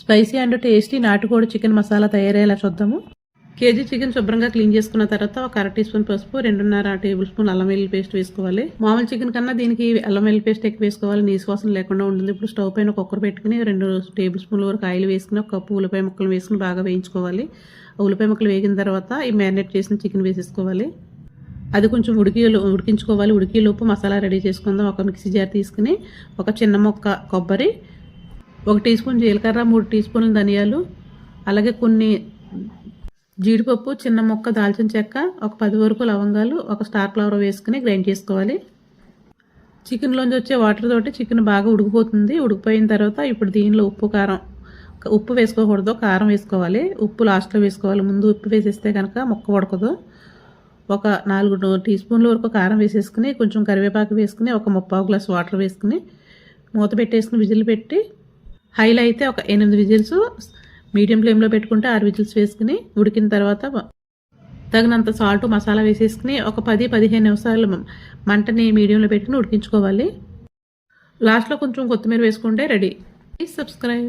Spicy and tasty నాటుకోడి chicken masala తయారయ్యేలా చూద్దాము. కేజీ చికెన్ శుభ్రంగా క్లీన్ చేసుకున్న తర్వాత ఒక అర టీ స్పూన్ పసుపు రెండున్నర టేబుల్ స్పూన్ అల్లం వెల్లుల్లి పేస్ట్ వేసుకోవాలి. మామూలు చికెన్ కన్నా దీనికి అల్లం వెల్లుల్లి పేస్ట్ ఎక్కువ వేసుకోవాలి. నీసు వాసన లేకుండా ఉంటుంది. ఇప్పుడు స్టవ్ పైన కుక్కర్ పెట్టుకుని రెండు టేబుల్ స్పూన్ల వరకు ఆయిల్ వేసుకుని ఒక కప్పు ఉల్లిపాయ ముక్కలు వేసుకుని బాగా వేయించుకోవాలి. ఉల్లిపాయ ముక్కలు వేగిన తర్వాత ఈ మ్యారినేట్ చేసిన చికెన్ వేసేసుకోవాలి. అది కొంచెం ఉడికి ఉడికించుకోవాలి. ఉడికి లోపు మసాలా రెడీ చేసుకుందాం. ఒక మిక్సీ జార్ తీసుకుని ఒక చిన్న మొక్క కొబ్బరి ఒక టీ స్పూన్ జీలకర్ర మూడు టీ స్పూన్ల ధనియాలు అలాగే కొన్ని జీడిపప్పు చిన్న ముక్క దాల్చిన చెక్క ఒక పది వరకు లవంగాలు ఒక స్టార్ ఫ్లవర్ వేసుకుని గ్రైండ్ చేసుకోవాలి. చికెన్లోంచి వచ్చే వాటర్ తోటి చికెన్ బాగా ఉడికిపోతుంది. ఉడికిపోయిన తర్వాత ఇప్పుడు దీనిలో ఉప్పు కారం. ఉప్పు వేసుకోకూడదు కారం వేసుకోవాలి. ఉప్పు లాస్ట్లో వేసుకోవాలి. ముందు ఉప్పు వేసేస్తే కనుక ముక్క ఉడకదు. ఒక నాలుగు టీ స్పూన్ల వరకు కారం వేసేసుకుని కొంచెం కరివేపాకు వేసుకుని ఒక ముప్పావు గ్లాస్ వాటర్ వేసుకుని మూత పెట్టేసుకుని విజిల్ పెట్టి హైలో అయితే ఒక ఎనిమిది విజిల్స్ మీడియం ఫ్లేమ్లో పెట్టుకుంటే ఆరు విజిల్స్ వేసుకుని ఉడికిన తర్వాత తగినంత సాల్ట్ మసాలా వేసేసుకుని ఒక పది పదిహేను నిమిషాలు మంటని మీడియంలో పెట్టుకుని ఉడికించుకోవాలి. లాస్ట్లో కొంచెం కొత్తిమీర వేసుకుంటే రెడీ. Please subscribe.